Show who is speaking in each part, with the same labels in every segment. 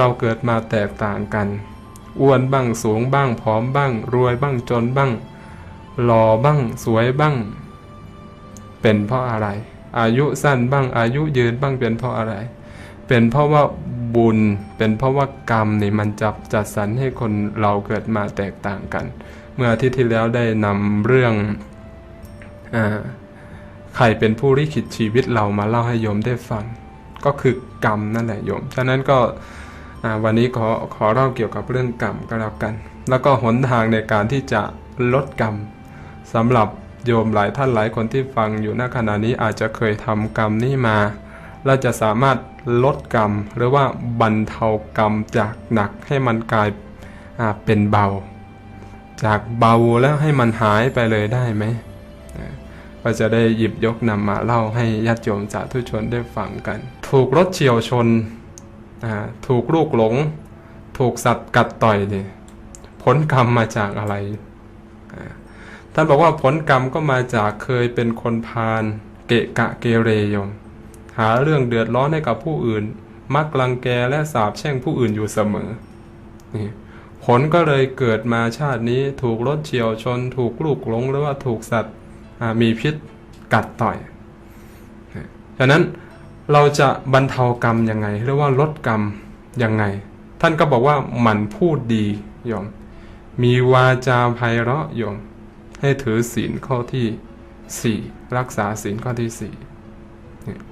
Speaker 1: เราเกิดมาแตกต่างกัน อ้วนบ้างสูงบ้างผอมบ้าง รวยบ้างจนบ้าง หล่อบ้างสวยบ้าง เป็นเพราะอะไร อายุสั้นบ้างอายุยืนบ้างเป็นเพราะอะไร เป็นเพราะว่าบุญ เป็นเพราะว่ากรรมนี่มันจับจัดสรรให้คนเราเกิดมาแตกต่างกัน เมื่ออาทิตย์ที่แล้วได้นำเรื่องอใครเป็นผู้ลิขิตชีวิตเรามาเล่าให้โยมได้ฟัง ก็คือกรรมนั่นแหละโยม ฉะนั้นก็ วันนี้ขอขอเล่าเกี่ยวกับเรื่องกรรมก็แล้วกัน แล้วก็หนทางในการที่จะลดกรรมสำหรับโยมหลายท่านหลายคนที่ฟังอยู่ณขณะนี้อาจจะเคยทำกรรมนี้มา และจะสามารถลดกรรม หรือว่าบรรเทากรรมจากหนักให้มันกลายเป็นเบา จากเบาแล้วให้มันหายไปเลยได้ไหมอ่าก็จะได้หยิบยกนำมาเล่าให้ญาติโยมสาธุชนได้ฟังกัน ถูกรถเฉียวชน ถูกลูกหลง ถูกสัตว์กัดต่อยเนี่ยผลกรรมมาจากอะไร ท่านบอกว่าผลกรรมก็มาจากเคยเป็นคนพาลเกะกะเกเรยม หาเรื่องเดือดร้อนให้กับผู้อื่น มักลังแกและสาบแช่งผู้อื่นอยู่เสมอนี่ผลก็เลยเกิดมาชาตินี้ถูกรถเฉียวชน ถูกลูกหลงหรือว่าถูกสัตว์มีพิษกัดต่อย ฉะนั้น เราจะบรรเทากรรมยังไง หรือว่าลดกรรมยังไง ท่านก็บอกว่าหมั่นพูดดีโยม มีวาจาไพเราะโยม ให้ถือศีลข้อที่สี่รักษาศีลข้อที่สี่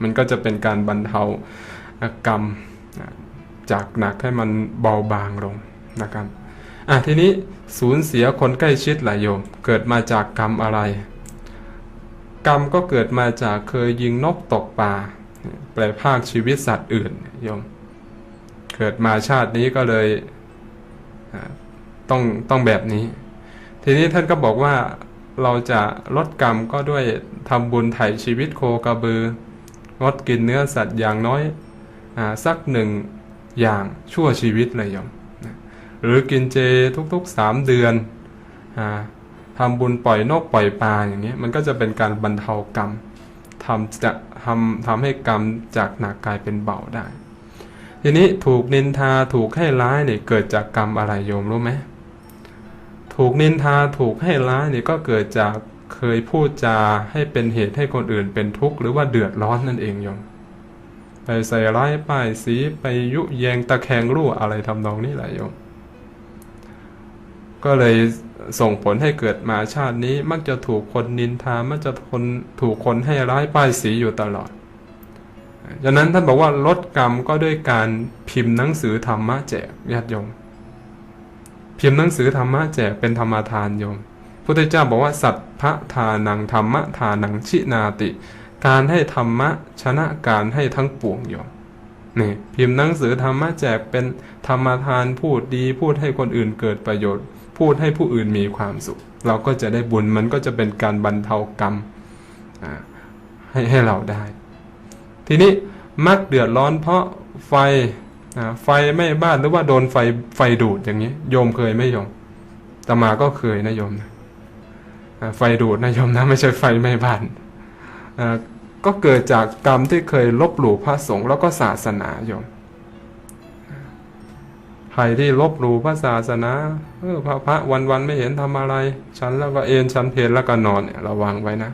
Speaker 1: มันก็จะเป็นการบรรเทากรรมจากหนักให้มันเบาบางลงนะครับอะทีนี้สูญเสียคนใกล้ชิดหลายโยม เกิดมาจากกรรมอะไร กรรมก็เกิดมาจากเคยยิงนกตกปลา แปลภาคชีวิตสัตว์อื่นโยม เกิดมาชาตินี้ก็เลยต้องต้องแบบนี้ ทีนี้ท่านก็บอกว่าเราจะลดกรรมก็ด้วยทำบุญไถ่ชีวิตโคกระบืองดกินเนื้อสัตว์อย่างน้อยอสักหนึ่งอย่างชั่วชีวิตเลยโยมหรือกินเจทุกๆสามเดือนอาทำบุญปล่อยนกปล่อยปลาอย่างเงี้มันก็จะเป็นการบรรเทากรรมทำจะ ทำทำให้กรรมจากหนักกลายเป็นเบาได้ ทีนี้ถูกนินทาถูกให้ร้ายเนี่ยเกิดจากกรรมอะไรโยมรู้ไหมถูกนินทาถูกให้ร้ายเนี่ยก็เกิดจากเคยพูดจาให้เป็นเหตุให้คนอื่นเป็นทุกข์หรือว่าเดือดร้อนนั่นเองโยมไปใส่ร้ายป้ายสีไปยุแยงตะแคงรั่วอะไรทำนองนี้แหละโยม ก็เลยส่งผลให้เกิดมาชาตินี้มักจะถูกคนนินทา มักจะคนถูกคนให้ร้ายป้ายสีอยู่ตลอดฉะนั้นท่านบอกว่าลดกรรมก็ด้วยการพิมพ์หนังสือธรรมะแจกญาติโยม พิมพ์หนังสือธรรมะแจกเป็นธรรมทานโยมพุทธเจ้าบอกว่าสัตพระทานังธรรมะทานังชินาติ การให้ธรรมะชนะการให้ทั้งปวงโยมนี่พิมพ์หนังสือธรรมะแจกเป็นธรรมทานพูดดีพูดให้คนอื่นเกิดประโยชน์ พูดให้ผู้อื่นมีความสุข เราก็จะได้บุญมันก็จะเป็นการบรรเทากรรมให้ให้เราได้ ทีนี้มักเดือดร้อนเพราะไฟไฟไหม้บ้านหรือว่าโดนไฟไฟดูดอย่างนี้ โยมเคยไหมโยมตมาก็เคยนะโยมนะไฟดูดนะโยมนะไม่ใช่ไฟไหม้บ้านก็เกิดจากกรรมที่เคยลบหลู่พระสงฆ์แล้วก็ศาสนาโยม ใครที่ลบหลู่พระศาสนาเออพระพระวันวันไม่เห็นทำอะไร ฉันแล้วก็เอนฉันเพลแล้วก็นอนเนี่ยระวังไว้นะ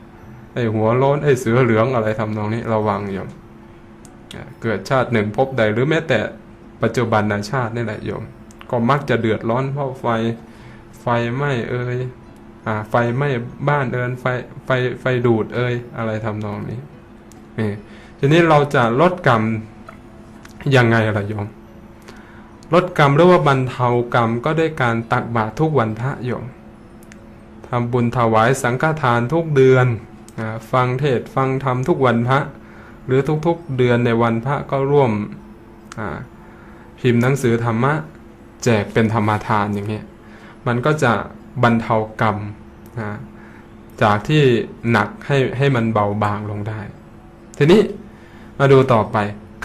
Speaker 1: ไอหัวโล้นไอเสือเหลืองอะไรทำนองนี้ระวังโยมอ่าเกิดชาติหนึ่งพบใดหรือแม้แต่ปัจจุบันนาชาตินี่แหละโยม ก็มักจะเดือดร้อนเพราะไฟไฟไหม้เอ่ยอ่าไฟไหม้บ้านเอินไฟไฟไฟดูดเอ่ยอะไรทำนองนี้นี่ทีนี้เราจะลดกรรมยังไงล่ะโยม ลดกรรมหรือว่าบรรเทากรรมก็ด้วยการตักบาตรทุกวันพระโยมทำบุญถวายสังฆทานทุกเดือนฟังเทศฟังธรรมทุกวันพระ หรือทุกๆเดือนในวันพระก็ร่วมพิมพ์หนังสือธรรมะ แจกเป็นธรรมทานอย่างเงี้ยมันก็จะบรรเทากรรมนะจากที่หนักให้ให้มันเบาบางลงได้ ทีนี้มาดูต่อไป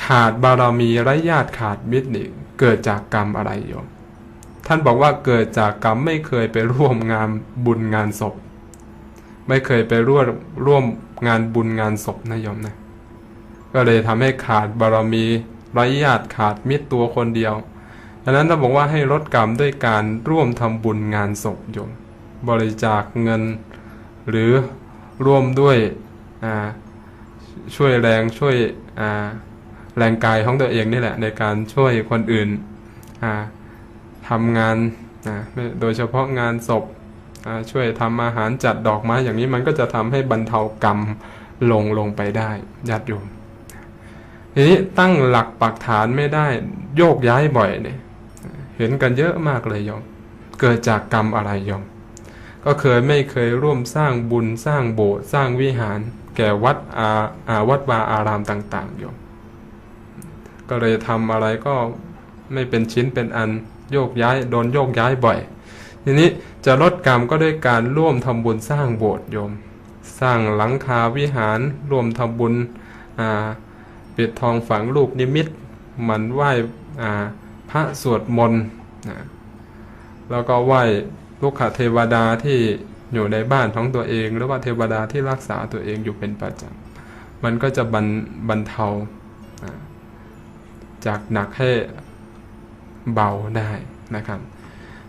Speaker 1: ขาดบารมีไร้ญาติขาดมิตรนี่ เกิดจากกรรมอะไรโยม ท่านบอกว่าเกิดจากกรรมไม่เคยไปร่วมงานบุญงานศพ ไม่เคยไปร่วมร่วมงานบุญงานศพนะโยมนะ ก็เลยทำให้ขาดบารมีไร้ญาติขาดมิตรตัวคนเดียวดังนั้นถ้าบอกว่าให้ลดกรรมด้วยการร่วมทำบุญงานศพโยม บริจาคเงิน หรือร่วมด้วยช่วยแรงช่วยอ่า แรงกายของตัวเองนี่แหละ ในการช่วยคนอื่นอ่าทำงานนะโดยเฉพาะงานศพช่วยทำอาหารจัดดอกไม้อย่างนี้มันก็จะทำให้บรรเทากรรมลงลงไปได้ญาติโยมทีนี้ตั้งหลักปักฐานไม่ได้โยกย้ายบ่อยเนี่ยเห็นกันเยอะมากเลยโยม เกิดจากกรรมอะไรโยม ก็เคยไม่เคยร่วมสร้างบุญสร้างโบสถ์สร้างวิหาร แก่วัดอาอาวัดวาอารามต่าง ๆโยม ก็เลยทำอะไรก็ไม่เป็นชิ้นเป็นอันโยกย้ายโดนโยกย้ายบ่อย ทีนี้จะลดกรรมก็ด้วยการร่วมทำบุญสร้างโบสถ์โยม สร้างหลังคาวิหารร่วมทำบุญปิดทองฝังลูกนิมิตหมันไหว้พระสวดมนต์แล้วก็ไหว้ลูกขเทวดาที่อยู่ในบ้านของตัวเอง หรือว่าเทวดาที่รักษาตัวเองอยู่เป็นประจำมันก็จะบรรบรรเทา จากหนักให้เบาได้นะครับ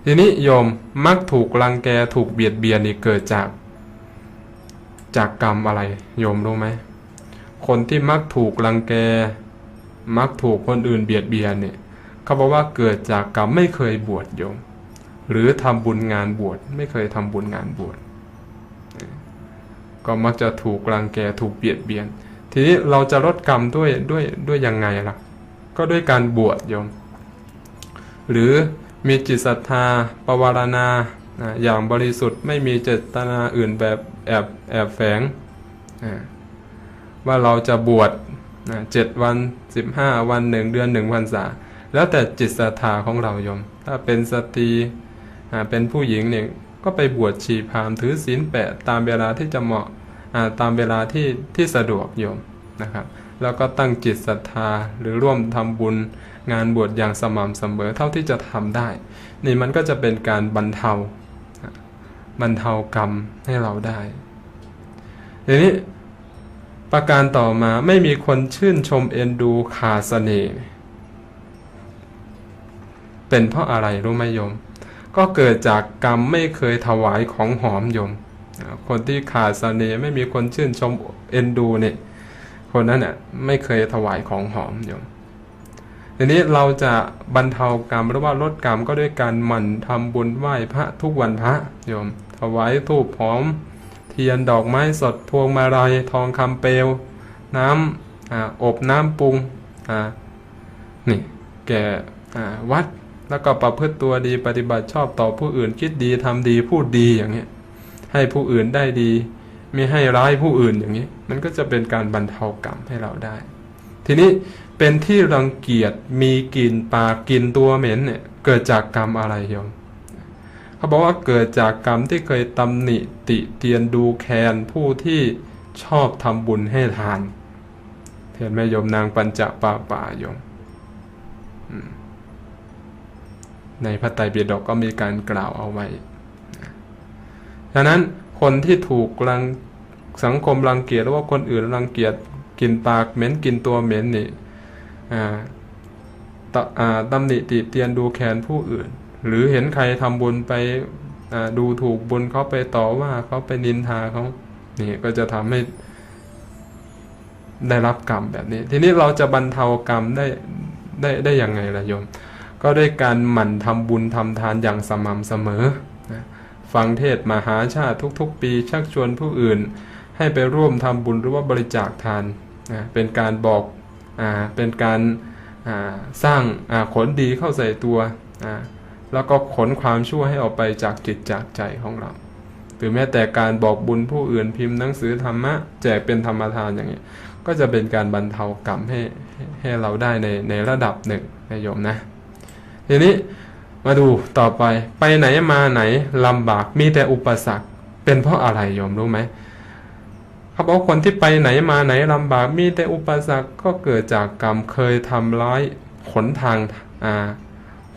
Speaker 1: ทีนี้โยมมักถูกรังแกถูกเบียดเบียนนี่เกิดจากจากกรรมอะไรโยมรู้ไหมคนที่มักถูกรังแก มักถูกคนอื่นเบียดเบียนเนี่ยเขาบอกว่าเกิดจากกรรมไม่เคยบวชโยม หรือทำบุญงานบวชไม่เคยทำบุญงานบวชก็มักจะถูกรังแกถูกเบียดเบียน ทีนี้เราจะลดกรรมด้วยด้วยด้วยยังไงล่ะ ก็ด้วยการบวชโยม หรือมีจิตศรัทธาปวารณาอย่างบริสุทธิ์ไม่มีเจตนาอื่นแบบแอบแอบแฝงว่าเราจะบวชเจ็ดวันสิบห้าวันหนึ่งเดือนหนึ่งพรรษา แล้วแต่จิตศรัทธาของเราโยม ถ้าเป็นสตรีเป็นผู้หญิงเนี่ยก็ไปบวชชีพามถือศีลแปดตามเวลาที่จะเหมาะตามเวลาที่ที่สะดวกโยมนะครับ แล้วก็ตั้งจิตศรัทธาหรือร่วมทำบุญงานบวชอย่างสม่ำเสมอเท่าที่จะทำได้ นี่มันก็จะเป็นการบรรเทาบรรเทากรรมให้เราได้ทีนี้ประการต่อมาไม่มีคนชื่นชมเอ็นดูขาดเสน่ห์เป็นเพราะอะไรรู้ไหมโยม ก็เกิดจากกรรมไม่เคยถวายของหอมโยม คนที่ขาดเสน่ห์ไม่มีคนชื่นชมเอ็นดูเนี่ย คนนั้นน่ะไม่เคยถวายของหอมโยมทีนี้เราจะบรรเทากรรมหรือว่าลดกรรมก็ด้วยการหมั่นทำบุญไหว้พระทุกวันพระโยม ถวายธูปหอม เทียนดอกไม้สดพวงมาลัยทองคำเปลว น้ำอาอบน้ำปรุงนี่แก่วัดแล้วก็ประพฤติตัวดีปฏิบัติชอบต่อผู้อื่นคิดดีทำดีพูดดีอย่างเงี้ยให้ผู้อื่นได้ดี ไม่ให้ร้ายผู้อื่นอย่างนี้ มันก็จะเป็นการบรรเทากรรมให้เราได้ ทีนี้เป็นที่รังเกียจมีกลิ่นปากกลิ่นตัวเหม็นเนี่ยเกิดจากกรรมอะไรโยมเขาบอกว่าเกิดจากกรรมที่เคยตำหนิติเตียนดูแคลนผู้ที่ชอบทำบุญให้ทานเห็นไหมโยมนางปัญจปาป่าโยมในพระไตรปิฎกก็มีการกล่าวเอาไว้ฉะนั้น คนที่ถูกรังสังคมรังเกียจหรือว่าคนอื่นรังเกียจกินปากเหม็นกินตัวเหม็นนี่อ่าตอ่าตำหนิติเตียนดูแคลนผู้อื่น หรือเห็นใครทำบุญไปดูถูกบุญเขาไปต่อว่าเขาไปนินทาเขานี่ก็จะทำให้ได้รับกรรมแบบนี้ ทีนี้เราจะบรรเทากรรมได้ได้ได้ยังไงล่ะโยม ก็ด้วยการหมั่นทำบุญทำทานอย่างสม่ำเสมอ ฟังเทศมหาชาติทุกๆ ปีชักชวนผู้อื่น ให้ไปร่วมทำบุญหรือว่าบริจาคทานนะเป็นการบอกอ่าเป็นการอ่าสร้างอ่าขนดีเข้าใส่ตัวอ่าแล้วก็ขนความชั่วให้ออกไปจากจิตจากใจของเราหรือแม้แต่การบอกบุญผู้อื่นพิมพ์หนังสือธรรมะ แจกเป็นธรรมทานอย่างนี้ก็จะเป็นการบรรเทากรรมให้ให้เราได้ในในระดับหนึ่งนะโยมนะ ทีนี้ มาดูต่อไปไปไหนมาไหนลำบากมีแต่อุปสรรค เป็นเพราะอะไรโยมรู้ไหมเขาบอกคนที่ไปไหนมาไหนลำบากมีแต่อุปสรรคก็เกิดจากกรรมเคยทำร้ายหนทางอ่า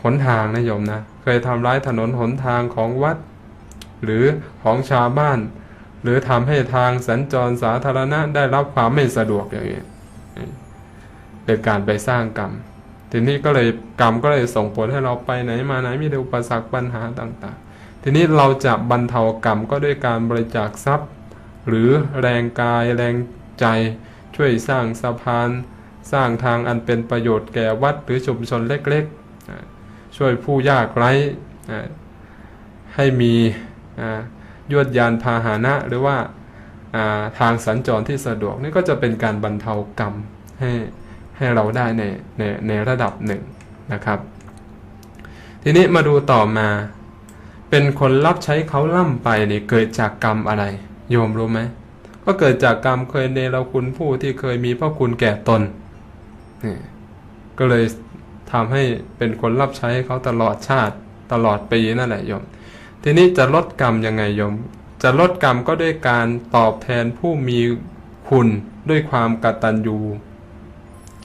Speaker 1: หนทางนะโยมนะเคยทำร้ายถนนหนทางของวัด หรือของชาวบ้าน หรือทำให้ทางสัญจรสาธารณะได้รับความไม่สะดวกอย่างนี้เป็นการไปสร้างกรรม ทีนี้ก็เลยกรรมก็เลยส่งผลให้เราไปไหนมาไหนมีแต่อุปสรรคปัญหาต่างๆ ทีนี้เราจะบรรเทากรรมก็ด้วยการบริจาคทรัพย์ หรือแรงกายแรงใจ ช่วยสร้างสะพาน สร้างทางอันเป็นประโยชน์แก่วัดหรือชุมชนเล็กๆ ช่วยผู้ยากไร้ให้มียวดยานพาหานะหรือว่าทางสัญจรที่สะดวกนี่ก็จะเป็นการบรรเทากรรมให้ ให้เราได้ในในในระดับหนึ่งนะครับ ทีนี้มาดูต่อมา เป็นคนรับใช้เขาล่ำไปนี่เกิดจากกรรมอะไร โยมรู้ไหมก็เกิดจากกรรมเคยเนรคุณผู้ที่เคยมีพระคุณแก่ตนนี่ก็เลยทำให้เป็นคนรับใช้เขาตลอดชาติตลอดปีนั่นแหละโยม ทีนี้จะลดกรรมยังไงโยม จะลดกรรมก็ด้วยการตอบแทนผู้มีคุณด้วยความกตัญญู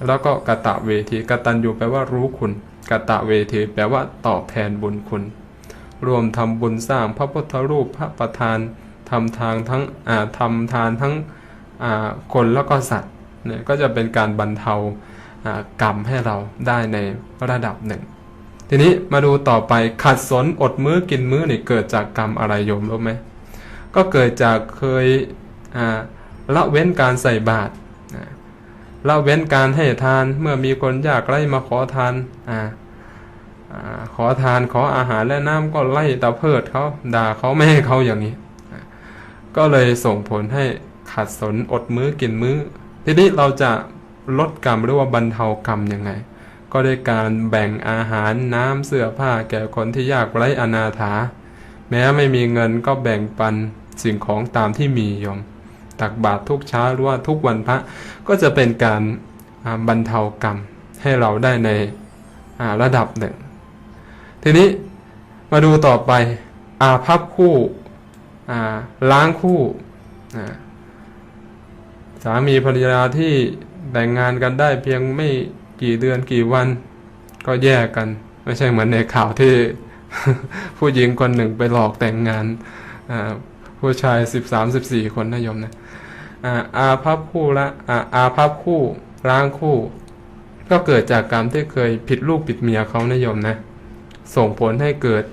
Speaker 1: แล้วก็กตะเวทีกตัญญูแปลว่ารู้คุณกตะเวทีแปลว่าตอบแทนบุญคุณ รวมทำบุญสร้างพระพุทธรูปพระประธานทำทางทั้งอ่าทำทานทั้งคนแล้วก็สัตว์เนี่ยก็จะเป็นการบรรเทากรรมให้เราได้ในระดับหนึ่ง ทีนี้มาดูต่อไปขัดสนอดมื้อกินมื้อนี่เกิดจากกรรมอะไรโยมรู้ไหมก็เกิดจากเคยละเว้นการใส่บาตร ละเว้นการให้ทานเมื่อมีคนยากไร้มาขอทานอ่าขอทานขออาหารและน้ำก็ไล่ตะเพิดเขาด่าเขาไม่ให้เขาอย่างนี้ ก็เลยส่งผลให้ขัดสนอดมื้อกินมื้อ ทีนี้เราจะลดกรรมหรือว่าบรรเทากรรมยังไง ก็ด้วยการแบ่งอาหารน้ำเสื้อผ้าแก่คนที่ยากไร้อนาถา แม้ไม่มีเงินก็แบ่งปันสิ่งของตามที่มียม ตักบาตรทุกเช้าหรือว่าทุกวันพระก็จะเป็นการบรรเทากรรมให้เราได้ในระดับหนึ่ง ทีนี้มาดูต่อไปอาภัพคู่อาล้างคู่สามีภรรยาที่แต่งงานกันได้เพียงไม่กี่เดือนกี่วันก็แยกกัน ไม่ใช่เหมือนในข่าวที่ผู้หญิงคนหนึ่งไปหลอกแต่งงานผู้ชายสิบสามสิบสี่คนนะโยมนะ อาอาภัพคู่ละอาอาภัพคู่ล้างคู่ ก็เกิดจากกรรมที่เคยผิดลูกผิดเมียเขานะโยมนะ ส่งผลให้เกิด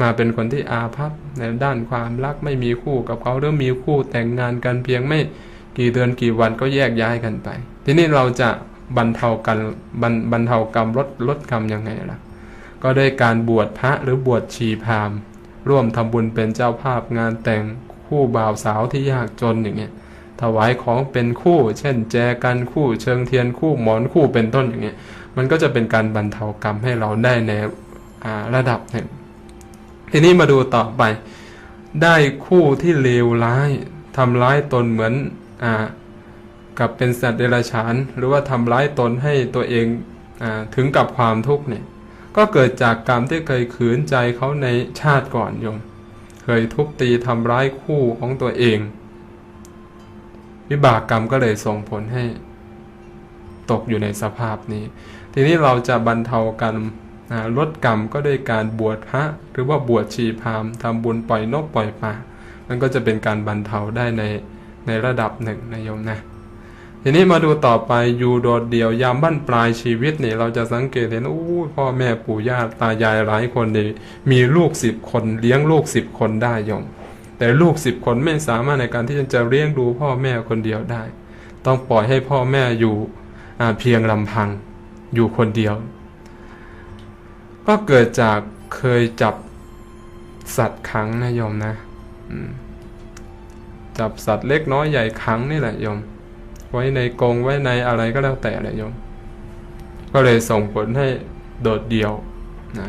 Speaker 1: มาเป็นคนที่อาภัพในด้านความรักไม่มีคู่กับเขาหรือมีคู่แต่งงานกันเพียงไม่กี่เดือนกี่วันก็แยกย้ายกันไป ทีนี้เราจะบรรเทากันบรรบรรเทากรรมลดลดกรรมยังไงล่ะ ก็ด้วยการบวชพระหรือบวชชีพราหมณ์ร่วมทำบุญเป็นเจ้าภาพงานแต่งคู่บ่าวสาวที่ยากจนอย่างเงี้ย ถวายของเป็นคู่ เช่น แจกันคู่เชิงเทียนคู่หมอนคู่เป็นต้นอย่างเงี้ยมันก็จะเป็นการบรรเทากรรมให้เราได้ในระดับหนึ่งทีนี้มาดูต่อไป ได้คู่ที่เลวร้ายทำร้ายตนเหมือนอกับเป็นสัตว์เดรัจฉาน หรือว่าทำร้ายตนให้ตัวเองอถึงกับความทุกข์เนี่ยก็เกิดจากกรรมที่เคยขืนใจเขาในชาติก่อนโยม เคยทุบตีทำร้ายคู่ของตัวเอง วิบากกรรมก็เลยส่งผลให้ตกอยู่ในสภาพนี้ ทีนี้เราจะบรรเทากันอ่าลดกรรมก็ด้วยการบวชพระ หรือว่าบวชชีพามทำบุญปล่อยนกปล่อยปลามันก็จะเป็นการบรรเทาได้ในในระดับหนึ่งนะโยมนะทีนี้มาดูต่อไปอยู่โดดเดี่ยวยามบั้นปลายชีวิตนี่เราจะสังเกตเห็นอู้พ่อแม่ปู่ย่าตายายหลายคนนี่มีลูกสิบคนเลี้ยงลูกสิบคนได้ยม แต่ลูกสิบคนไม่สามารถในการที่จะเลี้ยงดูพ่อแม่คนเดียวได้ ต้องปล่อยให้พ่อแม่อยู่เพียงลำพังอยู่คนเดียว ก็เกิดจากเคยจับสัตว์ขังนะโยมนะจับสัตว์เล็กน้อยใหญ่ขังนี่แหละโยม ไว้ในกรงไว้ในอะไรก็แล้วแต่แหละโยม ก็เลยส่งผลให้โดดเดี่ยวนะ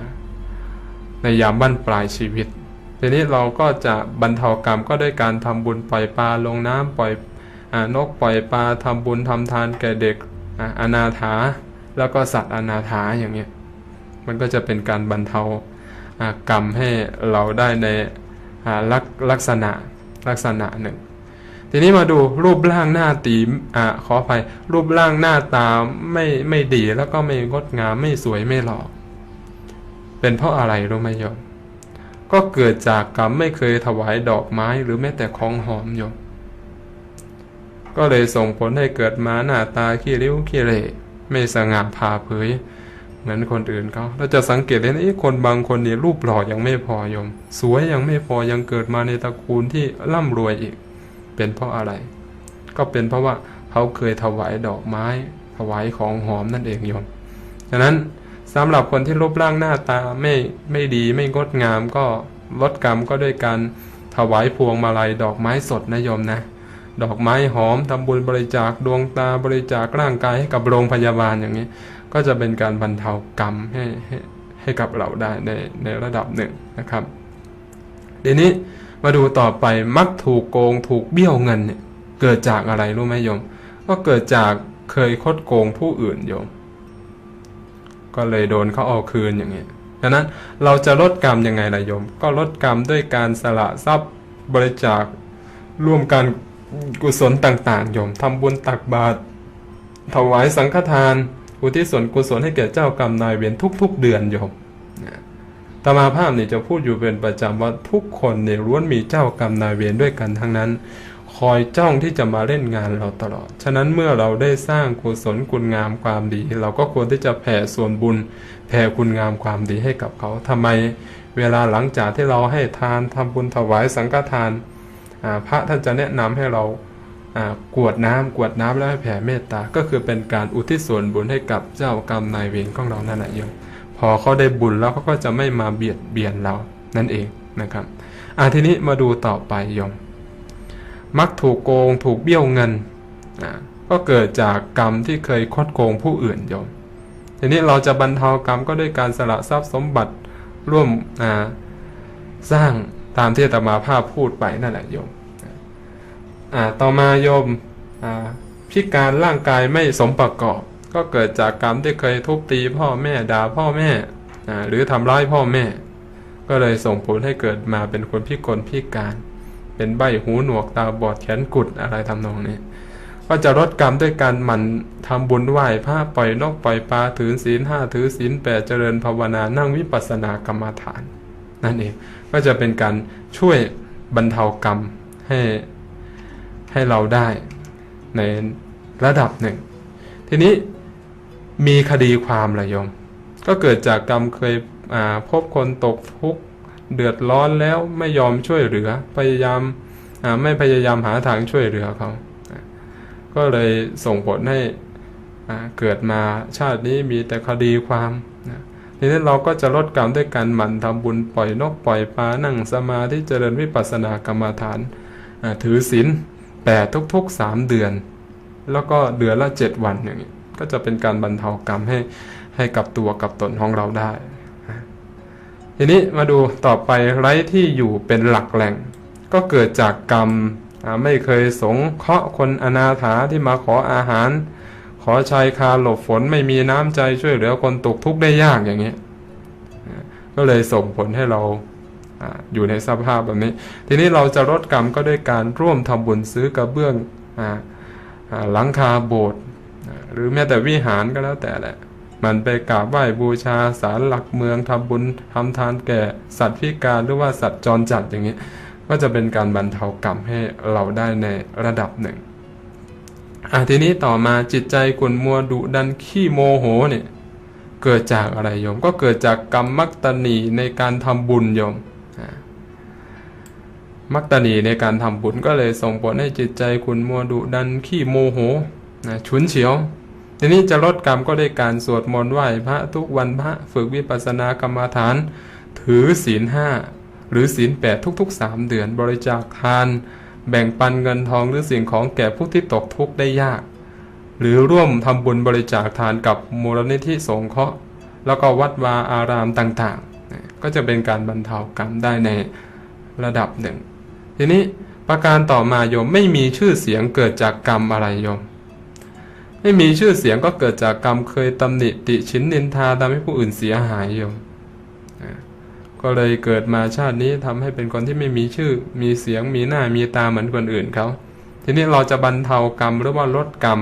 Speaker 1: ในยามบั้นปลายชีวิต ทีนี้เราก็จะบรรเทากรรมก็ด้วยการทำบุญปล่อยปลาลงน้ำปล่อยอนกปล่อยปลาทำบุญทำทานแก่เด็กอ่านาถา แล้วก็สัตว์อนาถาอย่างเงี้ยมันก็จะเป็นการบรรเทากรรมให้เราได้ในลักลักษณะลักษณะหนึ่ง ทีนี้มาดูรูปร่างหน้าตีอ่าขออภัยรูปร่างหน้าตาไม่ไม่ดีแล้วก็ไม่งดงามไม่สวยไม่หล่อเป็นเพราะอะไรรู้ไหมโยม ก็เกิดจากกรรมไม่เคยถวายดอกไม้หรือแม้แต่ของหอมโยมก็เลยส่งผลให้เกิดมาหน้าตาขี้ริ้วขี้เหร่ไม่สง่าผ่าเผย เหมือนคนอื่นเขาเราจะสังเกตเห็นไอ้คนบางคนเนี่ยรูปหล่อยังไม่พอโยม สวยยังไม่พอยังเกิดมาในตระกูลที่ร่ำรวยอีก เป็นเพราะอะไร ก็เป็นเพราะว่าเขาเคยถวายดอกไม้ ถวายของหอมนั่นเองโยมฉะนั้น สำหรับคนที่รูปร่างหน้าตาไม่ไม่ดีไม่งดงามก็ลดกรรมก็ด้วยการถวายพวงมาลัยดอกไม้สดนะโยมนะ ดอกไม้หอมทำบุญบริจาคดวงตาบริจาคร่างกายให้กับโรงพยาบาลอย่างนี้ ก็จะเป็นการบรรเทากรรมให้ให้ให้กับเราได้ในในระดับหนึ่งนะครับทีนี้มาดูต่อไปมักถูกโกงถูกเบี้ยวเงินเนี่ยเกิดจากอะไรรู้ไหมโยม ก็เกิดจากเคยคดโกงผู้อื่นโยม ก็เลยโดนเขาเอาคืนอย่างนี้ดังนั้นเราจะลดกรรมยังไงล่ะโยม ก็ลดกรรมด้วยการสละทรัพย์บริจาคร่วมกันกุศลต่าง ๆ โยมทำบุญตักบาตรถวายสังฆทาน อุทิศส่วนกุศลให้แก่เจ้ากรรมนายเวรทุก ๆ เดือนโยมตมาภาพนี่จะพูดอยู่เป็นประจำว่าทุกคนเนี่ยล้วนมีเจ้ากรรมนายเวรด้วยกันทั้งนั้น คอยจ้องที่จะมาเล่นงานเราตลอด ฉะนั้นเมื่อเราได้สร้างกุศลคุณงามความดี เราก็ควรที่จะแผ่ส่วนบุญ แผ่คุณงามความดีให้กับเขาทำไม เวลาหลังจากที่เราให้ทานทำบุญถวายสังฆทาน พระท่านจะแนะนำให้เรากวดน้ำกวดน้ำแล้วให้แผ่เมตตา ก็คือเป็นการอุทิศส่วนบุญให้กับเจ้ากรรมนายเวรของเรานั่นแหละโยมพอเขาได้บุญแล้วเขาก็จะไม่มาเบียดเบียนเรานั่นเองนะครับอ่าทีนี้มาดูต่อไปโยม มักถูกโกงถูกเบี้ยวเงินก็เกิดจากกรรมที่เคยคดโกงผู้อื่นโยมทีนี้เราจะบรรเทากรรมก็ด้วยการสละทรัพย์สมบัติร่วมสร้างตามที่ตมาภาพพูดไปนั่นแหละโยมต่อมาโยมอ่าพิการร่างกายไม่สมประกอบ ก็เกิดจากกรรมที่เคยทุบตีพ่อแม่ด่าพ่อแม่หรือทำร้ายพ่อแม่ ก็เลยส่งผลให้เกิดมาเป็นคนพิกลพิการ เป็นใบหูหนวกตาบอดแขนกุดอะไรทำนองนี้ก็จะลดกรรมด้วยการหมั่นทำบุญไหว้พระปล่อยนกปล่อยปลาถือศีลห้าถือศีลแปดเจริญภาวนานั่งวิปัสสนากรรมฐาน นั่นเองก็จะเป็นการช่วยบรรเทากรรมให้ให้เราได้ในระดับหนึ่ง ทีนี้มีคดีความละยม ก็เกิดจากกรรมเคยพบคนตกทุกข์ เดือดร้อนแล้วไม่ยอมช่วยเหลือ พยายามไม่พยายามหาทางช่วยเหลือเขา ก็เลยส่งผลให้เกิดมาชาตินี้มีแต่คดีความทีนี้เราก็จะลดกรรมด้วยการหมั่นทำบุญปล่อยนกปล่อยปลานั่งสมาธิเจริญวิปัสสนากรรมฐานถือศีลแปดทุกๆสามเดือน แล้วก็เดือนละเจ็ดวันอย่างนี้ก็จะเป็นการบรรเทากรรมให้ให้กับตัวกับตนของเราได้ ทีนี้มาดูต่อไปไร้ที่อยู่เป็นหลักแหล่ง ก็เกิดจากกรรมไม่เคยสงเคราะห์คนอนาถาที่มาขออาหาร ขอชายคาหลบฝนไม่มีน้ำใจช่วยเหลือคนตกทุกข์ได้ยากอย่างนี้ก็เลยส่งผลให้เราอยู่ในสภาพแบบนี้ ทีนี้เราจะลดกรรมก็ด้วยการร่วมทำบุญซื้อกระเบื้องหลังคาโบสถ์หรือแม้แต่วิหารก็แล้วแต่แหละ มันไปกราบไหว้บูชาศาลหลักเมืองทำบุญทำทานแก่สัตว์พิการหรือว่าสัตว์จรจัดอย่างนี้ ก็จะเป็นการบรรเทากรรมให้เราได้ในระดับหนึ่งอะทีนี้ต่อมาจิตใจขุ่นมัวดุดันขี้โมโหเนี่ยเกิดจากอะไรโยม ก็เกิดจากกรรมมักตนีในการทำบุญโยมมักตนีในการทำบุญก็เลยส่งผลให้จิตใจขุ่นมัวดุดันขี้โมโหนะฉุนเฉียว ทีนี้จะลดกรรมก็ได้การสวดมนต์ไหว้พระทุกวันพระฝึกวิปัสสนากรรมฐาน ถือศีลห้าหรือศีลแปดทุกๆสามเดือนบริจาคทาน แบ่งปันเงินทองหรือสิ่งของแก่ผู้ที่ตกทุกข์ได้ยาก หรือร่วมทำบุญบริจาคทานกับมูลนิธิสงเคราะห์ แล้วก็วัดวาอารามต่างๆ ก็จะเป็นการบรรเทากรรมได้ในระดับหนึ่ง ทีนี้ประการต่อมาโยมไม่มีชื่อเสียงเกิดจากกรรมอะไรโยม ไม่มีชื่อเสียงก็เกิดจากกรรมเคยตำหนิติชินนินทาทำให้ผู้อื่นเสียหายโยมอ่ก็เลยเกิดมาชาตินี้ทำให้เป็นคนที่ไม่มีชื่อ มีเสียงมีหน้ามีตาเหมือนคนอื่นเขาทีนี้เราจะบรรเทากรรมหรือว่าลดกรรม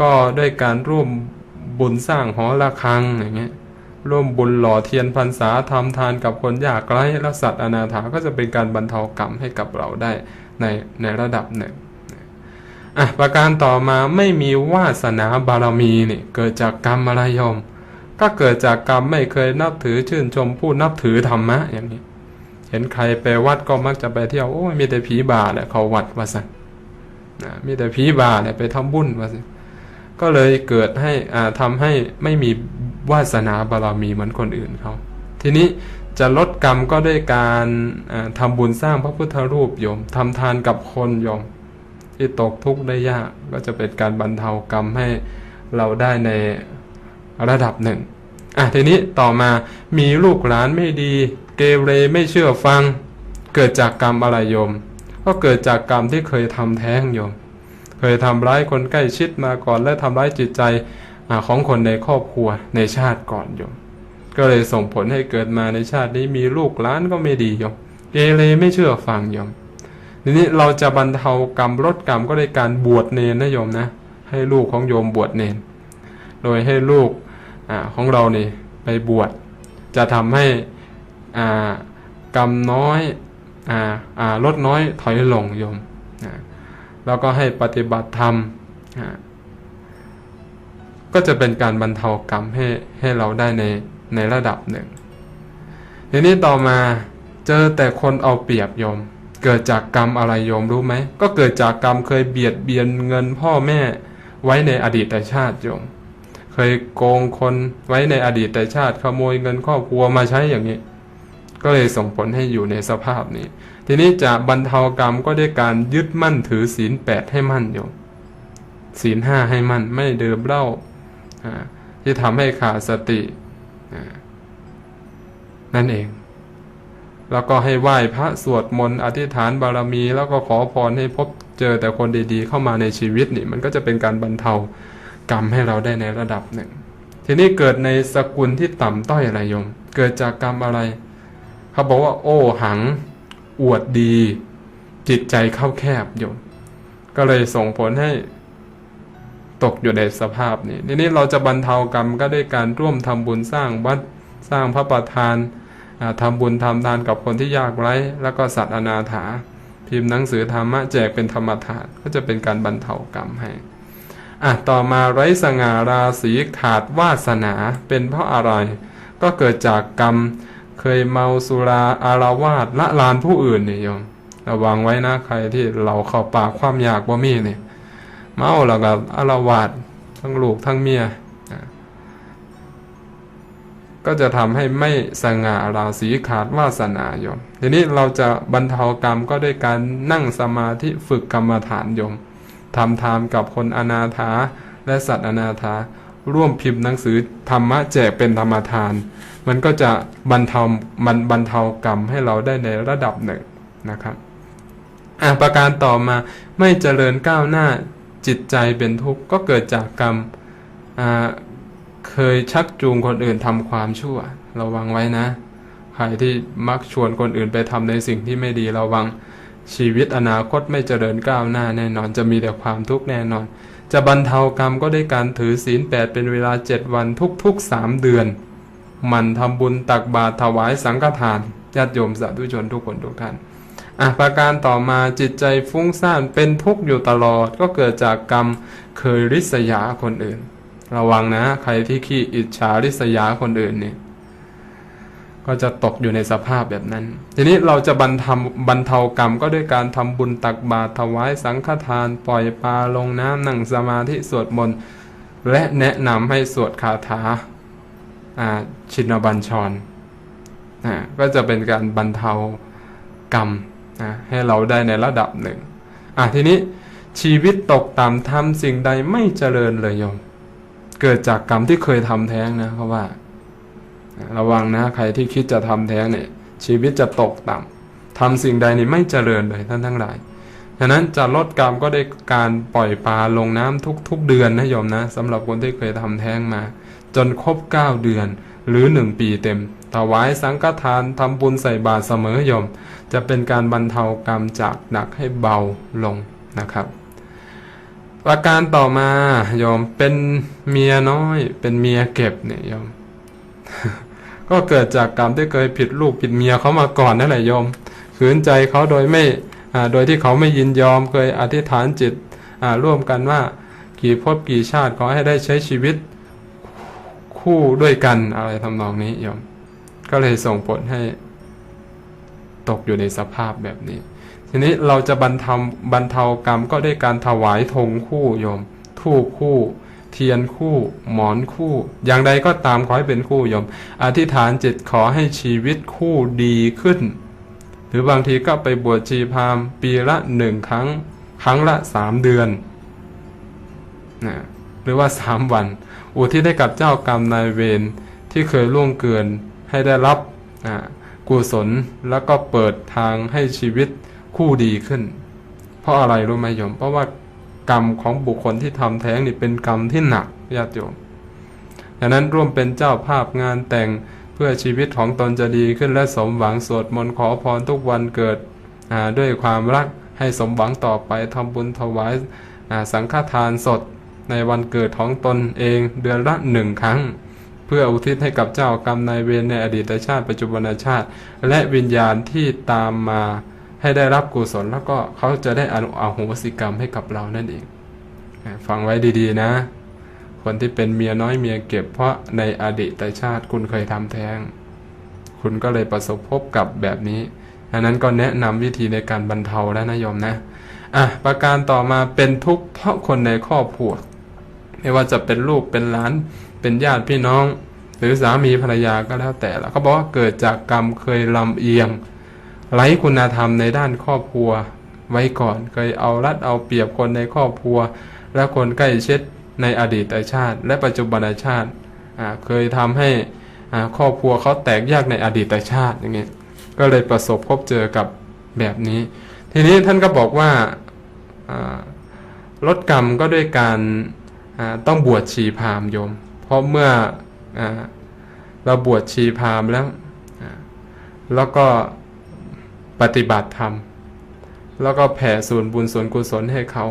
Speaker 1: ก็ด้วยการร่วมบุญสร้างหอระฆังอย่างเงี้ยร่วมบุญหล่อเทียนพรรษาทำทานกับคนยากไร้และสัตว์อนาถาก็จะเป็นการบรรเทากรรมให้กับเราได้ในในระดับหนึ่ง อะประการต่อมาไม่มีวาสนาบารมีนี่เกิดจากกรรมอะไรโยม ก็เกิดจากกรรมไม่เคยนับถือชื่นชมผู้นับถือธรรมะ อย่างนี้ เห็นใครไปวัดก็มักจะไปเที่ยวโอ้ยมีแต่ผีบาแหละเขาวัดว่าสันนะมีแต่ผีบาเนี่ยไปทำบุญว่าสันก็เลยเกิดให้อ่าทำให้ไม่มีวาสนาบารมีเหมือนคนอื่นเขาทีนี้จะลดกรรมก็ด้วยการอ่าทำบุญสร้างพระพุทธรูปโยมทำทานกับคนโยม ที่ตกทุกข์ได้ยาก ก็จะเป็นการบรรเทากรรมให้เราได้ในระดับหนึ่งอะทีนี้ต่อมามีลูกหลานไม่ดี เกเรไม่เชื่อฟัง เกิดจากกรรมอะไรโยม ก็เกิดจากกรรมที่เคยทำแท้งโยม เคยทำร้ายคนใกล้ชิดมาก่อนและทำร้ายจิตใจอของคนในครอบครัวในชาติก่อนโยม ก็เลยส่งผลให้เกิดมาในชาตินี้มีลูกหลานก็ไม่ดีโยม เกเรไม่เชื่อฟังโยม ทีนี้เราจะบรรเทากรรมลดกรรมก็ด้วยการบวชเนนนะโยมนะ ให้ลูกของโยมบวชเนน โดยให้ลูกอของเรานี่ไปบวชจะทำให้กรรมน้อยออลดน้อยถอยลงโยมแล้วก็ให้ปฏิบัติธรรมก็จะเป็นการบรรเทากรรมให้ให้เราได้ในในระดับหนึ่งทีนี้ต่อมาเจอแต่คนเอาเปรียบโยม เกิดจากกรรมอะไรโยมรู้ไหม ก็เกิดจากกรรมเคยเบียดเบียนเงินพ่อแม่ไว้ในอดีตชาติโยม เคยโกงคนไว้ในอดีตชาติขโมยเงินครอบครัวมาใช้อย่างนี้ ก็เลยส่งผลให้อยู่ในสภาพนี้ ทีนี้จะบรรเทากรรมก็ด้วยการยึดมั่นถือศีลแปดให้มั่นโยมศีลห้าให้มั่นไม่เดื่มเหล้าอ่าที่ทำให้ขาดสตินั่นเอง แล้วก็ให้ไหว้พระสวดมนต์อธิษฐานบารมี แล้วก็ขอพรให้พบเจอแต่คนดีๆ เข้ามาในชีวิตนี่มันก็จะเป็นการบรรเทากรรมให้เราได้ในระดับหนึ่ง ทีนี้เกิดในสกุลที่ต่ำต้อยอะไรโยม เกิดจากกรรมอะไรเขาบอกว่า โอ้หัง อวดดี จิตใจเข้าแคบโยม ก็เลยส่งผลให้ตกอยู่ในสภาพนี้ทีนี้เราจะบรรเทากรรมก็ด้วยการร่วมทำบุญสร้างวัดสร้างพระประธาน อ่าทำบุญทำทานกับคนที่ยากไร้ แล้วก็สัตว์อนาถา พิมพ์หนังสือธรรมะแจกเป็นธรรมทานก็จะเป็นการบรรเทากรรมให้อะต่อมาไร้สง่าราศีขาดวาสนาเป็นเพราะอะไร ก็เกิดจากกรรมเคยเมาสุราอารวาสละลานผู้อื่นนี่โยมระวังไว้นะใครที่เราเข้าปากความอยากบ่มีเนี่ยเมาแล้วก็อารวาสทั้งลูกทั้งเมีย ก็จะทำให้ไม่สง่าราศีขาดวาสนาโยม ทีนี้เราจะบรรเทากรรมก็ด้วยการนั่งสมาธิฝึกกรรมฐานโยมทำทานกับคนอนาถาและสัตว์อนาถาร่วมพิมพ์หนังสือธรรมะแจกเป็นธรรมทาน มันก็จะบรรเทามันบรรเทากรรมให้เราได้ในระดับหนึ่งนะครับอะประการต่อมาไม่เจริญก้าวหน้าจิตใจเป็นทุกข์ก็เกิดจากกรรมอ่า เคยชักจูงคนอื่นทำความชั่ว ระวังไว้นะ ใครที่มักชวนคนอื่นไปทำในสิ่งที่ไม่ดีระวังชีวิตอนาคตไม่เจริญก้าวหน้าแน่นอนจะมีแต่ความทุกข์แน่นอน จะบรรเทากรรมก็ด้วยการถือศีลแปดเป็นเวลาเจ็ดวันทุกๆสามเดือน มันทำบุญตักบาตรถวายสังฆทานญาติโยมสาธุชนทุกคนทุกท่านอะประการต่อมาจิตใจฟุ้งซ่านเป็นทุกข์อยู่ตลอดก็เกิดจากกรรมเคยริษยาคนอื่น ระวังนะ ใครที่ขี้อิจฉาริษยาคนอื่นเนี่ย ก็จะตกอยู่ในสภาพแบบนั้น ทีนี้เราจะบรรเทาบรรเทากรรมก็ด้วยการทำบุญตักบาตรถวายสังฆทาน ปล่อยปลาลงน้ำนั่งสมาธิสวดมนต์และแนะนำให้สวดคาถาชินบัญชรก็จะเป็นการบรรเทากรรมให้เราได้ในระดับหนึ่ง อะทีนี้ชีวิตตกต่ำทำสิ่งใดไม่เจริญเลยโยม เกิดจากกรรมที่เคยทำแท้งนะเขาว่า ระวังนะ ใครที่คิดจะทำแท้งเนี่ย ชีวิตจะตกต่ำทำสิ่งใดนี่ไม่เจริญเลยท่านทั้งหลายฉะนั้นจะลดกรรมก็ได้การปล่อยปลาลงน้ำทุกทุกเดือนนะโยมนะสำหรับคนที่เคยทำแท้งมา จนครบเก้าเดือนหรือหนึ่งปีเต็มถวายสังฆทานทำบุญใส่บาตรเสมอโยม จะเป็นการบรรเทากรรมจากหนักให้เบาลงนะครับ ประการต่อมายอมเป็นเมียน้อย เป็นเมียเก็บเนี่ยยอมก็เกิดจากกรรมที่เคยผิดลูกผิดเมียเขามาก่อนนั่นแหละโยมขืนใจเขาโดยไม่โดยที่เขาไม่ยินยอมเคยอธิษฐานจิตร่วมกันว่า กี่ภพกี่ชาติขอให้ได้ใช้ชีวิตคู่ด้วยกันอะไรทำนองนี้โยม ก็เลยส่งผลให้ตกอยู่ในสภาพแบบนี้ ทีนี้เราจะบรรเทาบรรเทากรรมก็ด้วยการถวายธงคู่โยมทูบคู่ เทียนคู่ หมอนคู่ อย่างใดก็ตามขอให้เป็นคู่โยม อธิษฐานจิตขอให้ชีวิตคู่ดีขึ้น หรือบางทีก็ไปบวชชีพามปีละหนึ่งครั้ง ครั้งละสามเดือนนะหรือว่าสามวัน อุทิศให้กับเจ้ากรรมนายเวรที่เคยล่วงเกินให้ได้รับกุศลแล้วก็เปิดทางให้ชีวิต คู่ดีขึ้น เพราะอะไรรู้ไหมโยม เพราะว่ากรรมของบุคคลที่ทำแท้งนี่เป็นกรรมที่หนักญาติโยมดังนั้นร่วมเป็นเจ้าภาพงานแต่งเพื่อชีวิตของตนจะดีขึ้นและสมหวังสวดมนต์ขอพรทุกวันเกิดด้วยความรักให้สมหวังต่อไปทำบุญถวายสังฆทานสดในวันเกิดของตนเองเดือนละหนึ่งครั้ง เพื่ออุทิศให้กับเจ้ากรรมนายเวรในอดีตชาติปัจจุบันชาติ และวิญญาณที่ตามมา ให้ได้รับกุศลแล้วก็เขาจะได้อนุอโหสิกรรมให้กับเรานั่นเอง ฟังไว้ดีๆนะ คนที่เป็นเมียน้อยเมียเก็บเพราะในอดีตชาติคุณเคยทำแท้ง คุณก็เลยประสบพบกับแบบนี้อันนั้นก็แนะนำวิธีในการบรรเทาแล้วนะโยมนะอะประการต่อมาเป็นทุกข์เพราะคนในครอบครัวไม่ว่าจะเป็นลูกเป็นหลาน เป็นญาติพี่น้อง หรือสามีภรรยาก็แล้วแต่ละเขาบอกว่าเกิดจากกรรมเคยลำเอียง ไร้คุณธรรมในด้านครอบครัวไว้ก่อนเคยเอารัดเอาเปรียบคนในครอบครัว และคนใกล้ชิดในอดีตชาติ และปัจจุบันชาติเคยทำให้ครอบครัวเขาแตกแยกในอดีตชาติอย่างเงี้ยก็เลยประสบพบเจอกับแบบนี้ ทีนี้ท่านก็บอกว่าลดกรรมก็ด้วยการต้องบวชชีพามโยม เพราะเมื่ออเราบวชชีพามแล้วแล้วก็ ปฏิบัติธรรม แล้วก็แผ่ส่วนบุญส่วนกุศลให้เขา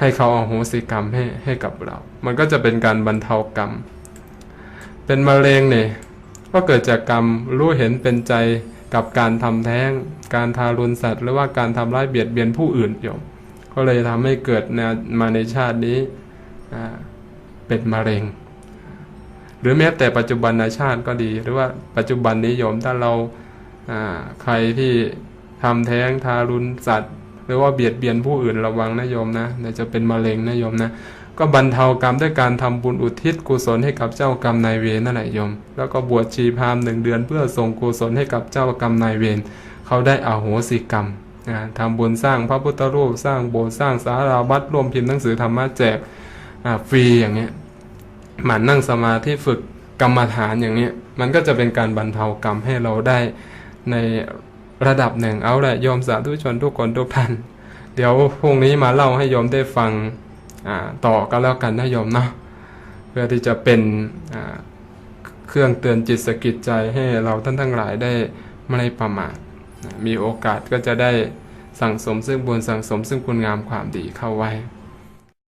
Speaker 1: ให้เขาเอาโหสิกรรมให้ให้กับเรา มันก็จะเป็นการบรรเทากรรม เป็นมะเร็งเนี่ยก็เกิดจากกรรมรู้เห็นเป็นใจกับการทำแท้ง การทารุณสัตว์ หรือว่าการทำร้ายเบียดเบียนผู้อื่นโยมก็เลยทำให้เกิดแนวมาในชาตินี้เป็นมะเร็ง หรือแม้แต่ปัจจุบันชาติก็ดี หรือว่าปัจจุบันนี้โยมถ้าเรา ใครที่ทำแท้งทารุณสัตว์ หรือว่าเบียดเบียนผู้อื่นระวังนะโยมนะเดี๋ยวจะเป็นมะเร็งนะโยมนะ ก็บรรเทากรรมด้วยการทำบุญอุทิศกุศลให้กับเจ้ากรรมนายเวรนั่นแหละโยม แล้วก็บวชชีพรามหนึ่งเดือนเพื่อส่งกุศลให้กับเจ้ากรรมนายเวรเขาได้อาโหสิกรรมนะทำบุญสร้างพระพุทธรูปสร้างโบสถ์สร้างสาราวัดรวมพิมพ์หนังสือธรรมะแจกฟรีอย่างเงี้ยหมั่นนั่งสมาธิฝึกกรรมฐานอย่างเนี้ยมันก็จะเป็นการบรรเทากรรมให้เราได้ ในระดับหนึ่งเอาแหละโยมสาธุชนทุกคนทุกท่าน เดี๋ยวพรุ่งนี้มาเล่าให้โยมได้ฟังต่อก็แล้วกันนะโยมเนาะเพื่อที่จะเป็นเครื่องเตือนจิตสกิดใจให้เราท่านทั้งหลายได้ไม่ได้ประมาทมีโอกาสก็จะได้สั่งสมซึ่งบุญสั่งสมซึ่งคุณงามความดีเข้าไว้